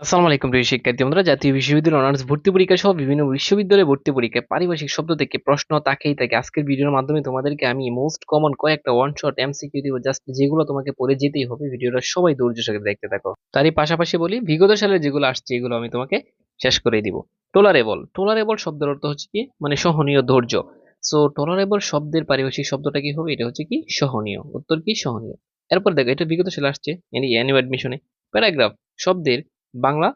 আসসালামু আলাইকুম প্রিয় শিক্ষার্থী বন্ধুরা, জাতীয় বিশ্ববিদ্যালয় অনার্স ভর্তি পরীক্ষা সহ বিভিন্ন বিশ্ববিদ্যালয়ে ভর্তি পরীক্ষায় পারিভাষিক শব্দ থেকে প্রশ্ন তাকেই থাকে আজকের ভিডিওর মাধ্যমে তোমাদেরকে আমি মোস্ট কমন কয়েকটা ওয়ান শট এমসিকিউ দিব জাস্ট যেগুলো তোমাকে পড়ে যেতেই হবে। ভিডিওটা সবাই ধৈর্য সহকারে দেখতে থাকো। তারই পাশাপাশি বলি, বিগত সালের যেগুলো আসছে, এগুলো আমি তোমাকে শেষ করে দিব। টোলারেবল টোলারেবল শব্দের অর্থ হচ্ছে কি? মানে সহনীয় ধৈর্য। সো টোলারেবল শব্দের পারিভাষিক শব্দটা কি হবে? এটা হচ্ছে কি? সহনীয়। উত্তর কি? সহনীয়। এরপর দেখো, এটা বিগত সালে আসছে অ্যানিউ অ্যাডমিশনে প্যারাগ্রাফ শব্দের বাংলা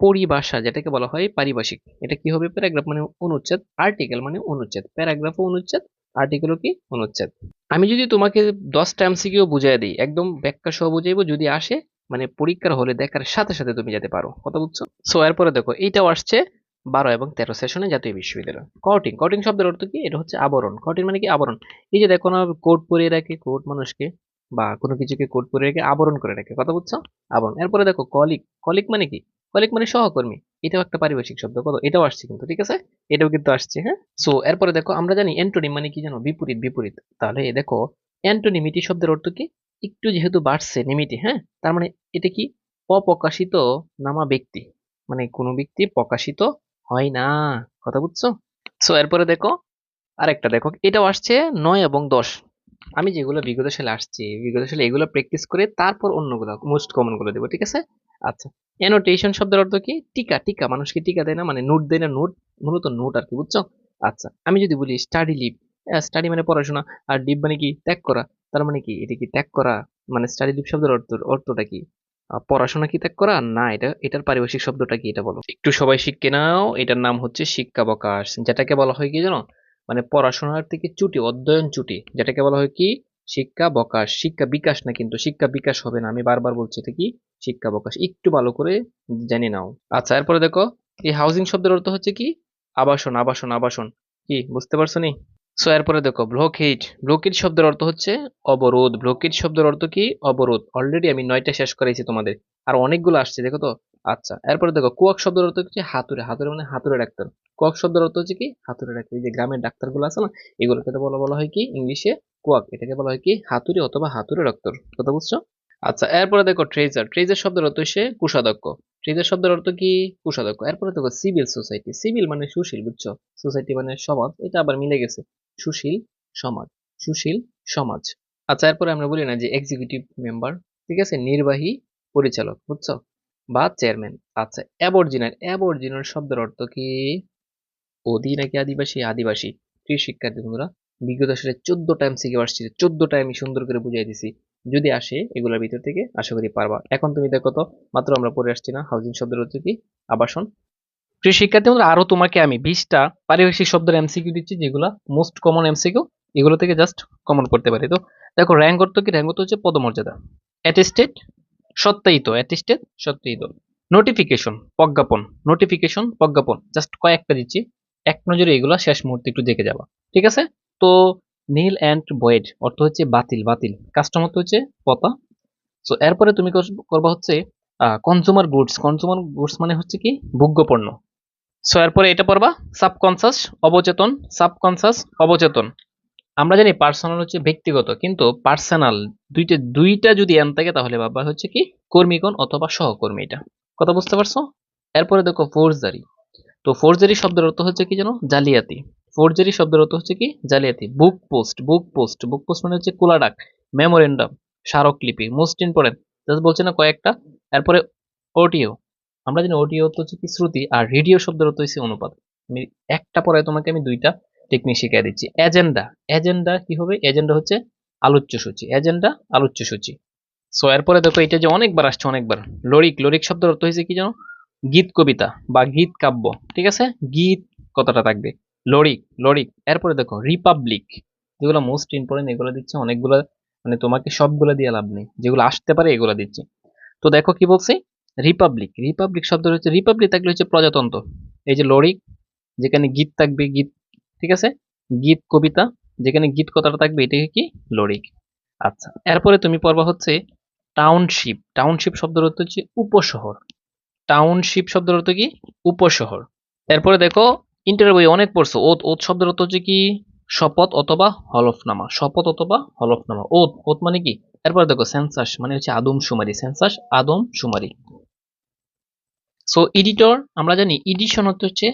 পরিভাষা, যেটাকে বলা হয় পারিভাষিক। এটা কি হবে? প্যারাগ্রাফ মানে অনুচ্ছেদ, আর্টিকেল মানে অনুচ্ছেদ। প্যারাগ্রাফ ও অনুচ্ছেদ আর্টিকেলও কি? অনুচ্ছেদ। আমি যদি তোমাকে দশটা এমসিকিউ বুঝাই দিই, একদম ব্যাখ্যা সহ বুঝাইবো, যদি আসে মানে পরীক্ষার হলে দেখার সাথে সাথে তুমি যেতে পারো। কথা বুঝছ? সো এরপরে দেখো এইটাও আসছে বারো এবং তেরো সেশনে জাতীয় বিশ্ববিদ্যালয়। কটিং কটিং শব্দের অর্থ কি? এটা হচ্ছে আবরণ। কটিং মানে কি? আবরণ। এই যে দেখো না কোট পরিয়ে রাখে কোট মানুষকে বা কোনো কিছুকে কোট পরিয়ে রেখে আবরণ করে রাখে, কথা বুঝছ? আবরণ। এরপরে দেখো কলিক কলিক মানে কি? কলিক মানে সহকর্মী। এটাও একটা পারিভাষিক শব্দ, কত? এটাও আসছে কিন্তু, ঠিক আছে? এটাও কিন্তু আসছে হ্যাঁ? সো এরপরে দেখো, আমরা জানি অ্যান্টোনিম মানে কি জানো? বিপরীত বিপরীত। তাহলে দেখো অ্যান্টোনিমিটি শব্দের অর্থ কি? একটু যেহেতু বাড়ছে নিমিটি হ্যাঁ? তার মানে এটা কি? অপ্রকাশিত নামা ব্যক্তি। মানে কোনো ব্যক্তি প্রকাশিত হয় না, কথা বুঝছ? সো এরপরে দেখো, আরেকটা দেখো, এটাও আসছে নয় এবং দশ। আমি যেগুলো বিগত সালে আসছি, বিগত সালে এগুলো প্র্যাকটিস করে তারপর অন্যগুলো মোস্ট কমনগুলো দেবো, ঠিক আছে? আচ্ছা অ্যানোটেশন শব্দের অর্থ কি? টিকা টিকা, মানুষকে টিকা দেয় না মানে নোট দেয় না, নোট, মূলত নোট আর কি, বুঝছ? আচ্ছা আমি যদি বলি স্টাডি লিভ স্টাডি মানে পড়াশোনা, আর লিভ মানে কি? ত্যাগ করা, তার মানে কি? এটা কি ত্যাগ করা? মানে স্টাডি লিভ শব্দের অর্থ, অর্থটা কি? পড়াশোনা কি ত্যাগ করা? না, এটা, এটার পারিভাষিক শব্দটা কি? এটা বলো। একটু সবাই শিখে নাও, এটার নাম হচ্ছে শিক্ষাবকাশ, যেটাকে বলা হয় কি জানো? মানে পড়াশোনার থেকে ছুটি অধ্যয়ন ছুটি যেটাকে বলা হয় কি? শিক্ষা বকাশ। শিক্ষা বিকাশ না কিন্তু শিক্ষা বিকাশ হবে না। আমি বারবার বলছি এটা কি? শিক্ষা বকাশ। একটু ভালো করে জেনে নাও। আচ্ছা এরপরে দেখো, এই হাউজিং শব্দের অর্থ হচ্ছে কি? আবাসন আবাসন আবাসন। কি, বুঝতে পারছ নি? সো এরপরে দেখো ব্লকেট ব্লকেট শব্দের অর্থ হচ্ছে অবরোধ। ব্লকেট শব্দের অর্থ কি? অবরোধ। অলরেডি আমি নয়টা শেষ করেছি তোমাদের। আর অনেকগুলো আসছে, দেখো তো। আচ্ছা এরপরে দেখো, কুয়াক শব্দের অর্থ হচ্ছে হাতুড়ে। হাতুড়ে মানে হাতুড়ে ডাক্তার। কুয়াক শব্দের অর্থ হচ্ছে কি? হাতুড়ে ডাক্তার এই যে গ্রামের ডাক্তারগুলো আছে না, এগুলোকে তো বলা বলা হয় কি? ইংলিশে কুয়াক। এটাকে বলা হয় কি? হাতুড়ি অথবা হাতুড়ে ডাক্তার কথা বুঝছ? আচ্ছা এরপরে দেখো ট্রেজার। ট্রেজার শব্দের অর্থ হচ্ছে কুষাধ্যক্ষ। ট্রেজার শব্দের অর্থ কি? কুষাধ্যক্ষ। এরপরে দেখো সিভিল সোসাইটি। সিভিল মানে সুশীল, বুঝছ? সোসাইটি মানে সমাজ। এটা আবার মিলে গেছে। সুশীল সমাজ। সুশীল সমাজ। আচ্ছা এরপরে আমরা বলি না যে এক্সিকিউটিভ মেম্বার ঠিক আছে? নির্বাহী পরিচালক, বুঝছ? বা চেয়ারম্যান আচ্ছা অ্যাবরজিনাল অ্যাবরজিনাল শব্দের অর্থ কি? অধি নাকি আদিবাসী আদিবাসী। প্রিয় শিক্ষার্থী বন্ধুরা, বিগত সালে চোদ্দটা এমসিকিউ আসছে চোদ্দটা আমি সুন্দর করে বুঝাই দিছি। যদি আসে এগুলোর ভিতর থেকে, আশা করি পারবা। এখন তুমি দেখো তো, মাত্র আমরা পড়ে আসছি না, হাউজিং শব্দের অর্থ কি? আবাসন। প্রিয় শিক্ষার্থী বন্ধুরা, আরও তোমাকে আমি বিশটা পারিভাষিক শব্দের এমসিকিউ দিচ্ছি, যেগুলো মোস্ট কমন এমসিকিউ এগুলো থেকে জাস্ট কমন করতে পারি। তো দেখো র্যাঙ্ক অর্থ কি? র্যাঙ্ক অর্থ হচ্ছে পদমর্যাদা। অ্যাটেস্টেড সত্যায়িত। অ্যাটেস্টেড সত্যায়িত। নোটিফিকেশন প্রজ্ঞাপন। নোটিফিকেশন প্রজ্ঞাপন। জাস্ট কয়েকটা দিচ্ছি। এক নজরে এগুলো শেষ মুহূর্তে একটু দেখে যাবা। ঠিক আছে? তো নীল অ্যান্ড বয়েড অর্থ হচ্ছে বাতিল বাতিল। কাস্টম অর্থ হচ্ছে পতা। সো এরপরে তুমি করবা হচ্ছে কনজুমার গুডস কনজুমার গুডস মানে হচ্ছে কি? ভোগ্যপণ্য। সো এরপরে এটা পড়বা সাবকনসাস অবচেতন। সাবকনসাস অবচেতন। আমরা জানি পার্সোনাল হচ্ছে ব্যক্তিগত, কিন্তু পার্সোনাল দুইটা দুইটা যদি এন থাকে, তাহলে বাবা হচ্ছে কি? কর্মীগণ অথবা সহকর্মী এটা। কথা বুঝতে পারছ? এরপরে দেখো ফোর্জারি তো ফোর্জারি শব্দের অর্থ হচ্ছে কি জানো জালিয়াতি। ফোর্জারি শব্দের অর্থ হচ্ছে কি? জালিয়াতি। Book post book post book post মানে হচ্ছে কোলাডাক মেমোরেন্ডাম স্মারকলিপি মোস্ট ইম্পর্টেন্ট জাস্ট বলছে না কয়েকটা। এরপরে অডিও আমরা জানি অডিও অর্থ হচ্ছে কি শ্রুতি, আর রেডিও শব্দের অর্থ হচ্ছে অনুপাত। একটা পরে তোমাকে আমি দুইটা টেকনিক শিখিয়ে দিচ্ছি। এজেন্ডা এজেন্ডা কি হবে? এজেন্ডা হচ্ছে আলোচ্য সূচি। এজেন্ডা আলোচ্য সূচি। সো এরপরে দেখো এটা যে অনেকবার আসছে, অনেকবার। লরিক। লরিক শব্দের অর্থ হয়েছে কি জানো গীত কবিতা বা গীত কাব্য, ঠিক আছে? গীত কথাটা থাকবে। লরিক লরিক এরপরে দেখো রিপাবলিক যেগুলো মোস্ট ইম্পর্টেন্ট এগুলো দিচ্ছে অনেকগুলো মানে তোমাকে সবগুলো দিয়ে লাভ নেই। যেগুলো আসতে পারে, এগুলো দিচ্ছি। তো দেখো কি বলছে? রিপাবলিক রিপাবলিক শব্দ হচ্ছে রিপাবলিক থাকলে হচ্ছে প্রজাতন্ত্র। এই যে লরিক যেখানে গীত থাকবে, গীত, ঠিক আছে? গীত কবিতা, যেখানে গীত কথাটা থাকবে, এটাকে কি? লরিক আচ্ছা এরপরে তুমি পড়বা হচ্ছে টাউনশিপ টাউনশিপ অর্থ হচ্ছে উপশহর। টাউনশিপ শব্দের অর্থ কি? উপশহর। এরপরে দেখো ইন্টার বই অনেক পড়ছো। ওত ওত শব্দের অর্থ হচ্ছে কি? শপথ অথবা হলফনামা। শপথ অথবা হলফনামা। ওত ওত মানে কি? এরপরে দেখো সেন্সাস মানে হচ্ছে আদম সুমারি সেন্সাস আদম সুমারি সো এডিটর আমরা জানি এডিশন হচ্ছে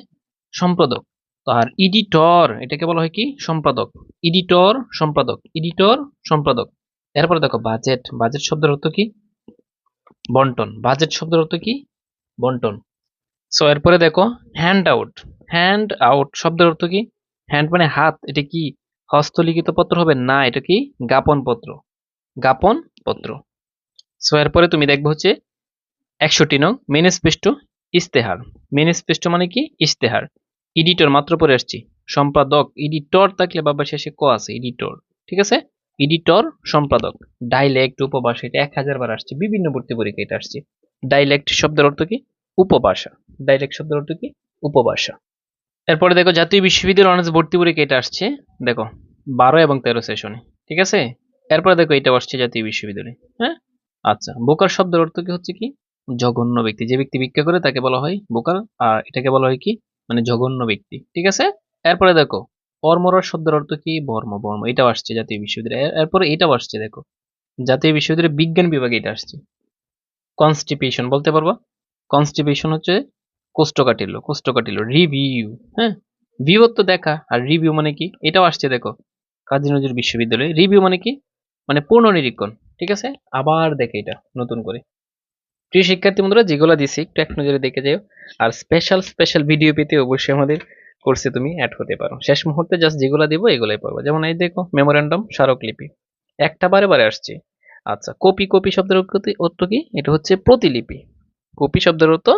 সম্পাদক। আর এডিটর এটাকে বলা হয় কি? সম্পাদক। এডিটর সম্পাদক। এডিটর সম্পাদক। এরপরে দেখো বাজেট বাজেট শব্দের অর্থ কি? বন্টন। বাজেট শব্দের অর্থ কি? বন্টন। সো এরপরে দেখো হ্যান্ড আউট হ্যান্ড আউট শব্দের অর্থ কি? হ্যান্ড মানে হাত, এটা কি? হস্তলিখিত পত্র হবে? না, এটা কি? জ্ঞাপন পত্র। জ্ঞাপন পত্র। সো এরপরে তুমি দেখবে হচ্ছে একষট্টি নং মেনেসপেস্টো ইস্তেহার মেনেসপেস্টো মানে কি? ইস্তেহার এডিটর মাত্র পরে আসছি। সম্পাদক এডিটর থাকলে বাবা শেষে ক আছে? এডিটর ঠিক আছে? এডিটর সম্পাদক। ডাইলেক্ট উপভাষা, এটা এক হাজার বার আসছে। বিভিন্ন ভর্তি পরীক্ষা এটা আসছে। ডাইলেক্ট শব্দের অর্থ কি? উপভাষা। ডাইলেক্ট শব্দের অর্থ কি? উপভাষা। এরপরে দেখো, জাতীয় বিশ্ববিদ্যালয় অনার্স ভর্তি পরীক্ষা এটা আসছে, দেখো, বারো এবং তেরো সেশনে ঠিক আছে? এরপরে দেখো এটা আসছে জাতীয় বিশ্ববিদ্যালয় হ্যাঁ? আচ্ছা বোকার শব্দের অর্থ কি হচ্ছে কি? জঘন্য ব্যক্তি, যে ব্যক্তি ভিক্ষা করে তাকে বলা হয় বোকার, আর এটাকে বলা হয় কি? মানে জঘন্য ব্যক্তি, ঠিক আছে? এরপরে দেখো, অর্মরর শব্দের অর্থ কি? বর্ম বর্ম, এটাও আসছে জাতীয় বিশ্ববিদ্যালয় এরপরে এটাও আসছে, দেখো, জাতীয় বিশ্ববিদ্যালয়ের বিজ্ঞান বিভাগে এটা আসছে। কনস্টিপেশন বলতে পারব? কনস্টিপেশন হচ্ছে কোষ্ঠকাঠিল্য কোষ্ঠকাঠিল্য রিভিউ হ্যাঁ? ভিউ তো দেখা, আর রিভিউ মানে কি? এটাও আসছে দেখো, কাজী নজরুল বিশ্ববিদ্যালয়ে। রিভিউ মানে কি? মানে পূর্ণ নিরীক্ষণ ঠিক আছে? আবার দেখে এটা, নতুন করে। প্রিয় শিক্ষার্থী বন্ধুরা, যেগুলো দিছি, একটু এক নজরে দেখে যাও। আর স্পেশাল স্পেশাল ভিডিও পেতে অবশ্যই আমাদের কোর্সে তুমি অ্যাড হতে পারো। শেষ মুহূর্তে জাস্ট যেগুলো দিব, এগুলোই পারব যেমন এই দেখো মেমোরেন্ডাম স্মারকলিপি। একটা বারে বারে আসছে। আচ্ছা কপি কপি শব্দের অর্থ কি- এটা হচ্ছে প্রতিলিপি। কপি শব্দের অর্থ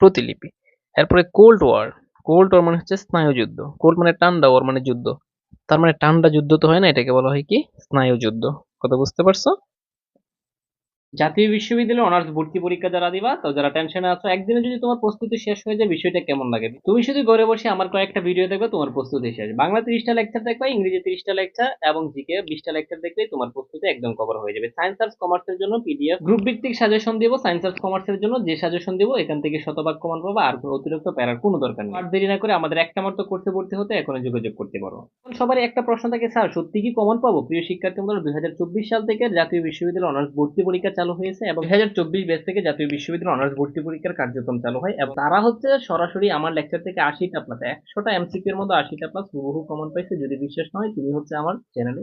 প্রতিলিপি। এরপরে কোল্ড ওয়ার কোল্ড ওয়ার মানে হচ্ছে স্নায়ুযুদ্ধ। কোল্ড মানে ঠান্ডা ওয়ার মানে যুদ্ধ। তার মানে ঠান্ডা যুদ্ধ তো হয় না, এটাকে বলা হয় কি? স্নায়ুযুদ্ধ। কথা বুঝতে পারছ? জাতীয় বিশ্ববিদ্যালয়ে অনার্স ভর্তি পরীক্ষা যারা দিবা, তো যারা টেনশনে আছো, একদিনে যদি তোমার প্রস্তুতি শেষ হয়ে যায়, বিষয়টা কেমন লাগে? তুমি শুধু ঘরে বসে আমার কয়েকটা ভিডিও দেখবে, তোমার প্রস্তুতি শেষ। বাংলা তিরিশটা লেকচার দেখবে, ইংরেজি তিরিশটা লেকচার এবং জিকে বিশটা লেকচার দেখলেই তোমার প্রস্তুতি একদম কভার হয়ে যাবে। সায়েন্স আর্টস কমার্সের জন্য পিডিএফ গ্রুপ ভিত্তিক সাজেশন দিব। সায়েন্স আর্টস কমার্সের জন্য যে সাজেশন দিব, এখান থেকে শতভাগ কমান পাবো, আর কোনো অতিরিক্ত প্যারার কোনো দরকার নেই। আর দেরি না করে আমাদের একটা মাত্র কোর্সে ভর্তি হতে এখন যোগাযোগ করতে পারো। সবারই একটা প্রশ্ন থাকে, স্যার, সত্যি কি কমন পাবো? প্রিয় শিক্ষার্থী বন্ধুরা, দুই সাল থেকে জাতীয় বিশ্ববিদ্যালয় অনার্স ভর্তি পরীক্ষা চালু হয়েছে এবং দু হাজার চব্বিশ ব্যাচ থেকে জাতীয় বিশ্ববিদ্যালয় অনার্স ভর্তি পরীক্ষার কার্যক্রম চালু হয় এবং তারা হচ্ছে সরাসরি আমার লেকচার থেকে আশিটা প্লাস একশোটা এমসিকিউ এর মধ্যে আশিটা প্লাস হুবহু কমন পাইছে, যদি বিশ্বাস না হয়, তুমি হচ্ছে আমার চ্যানেলে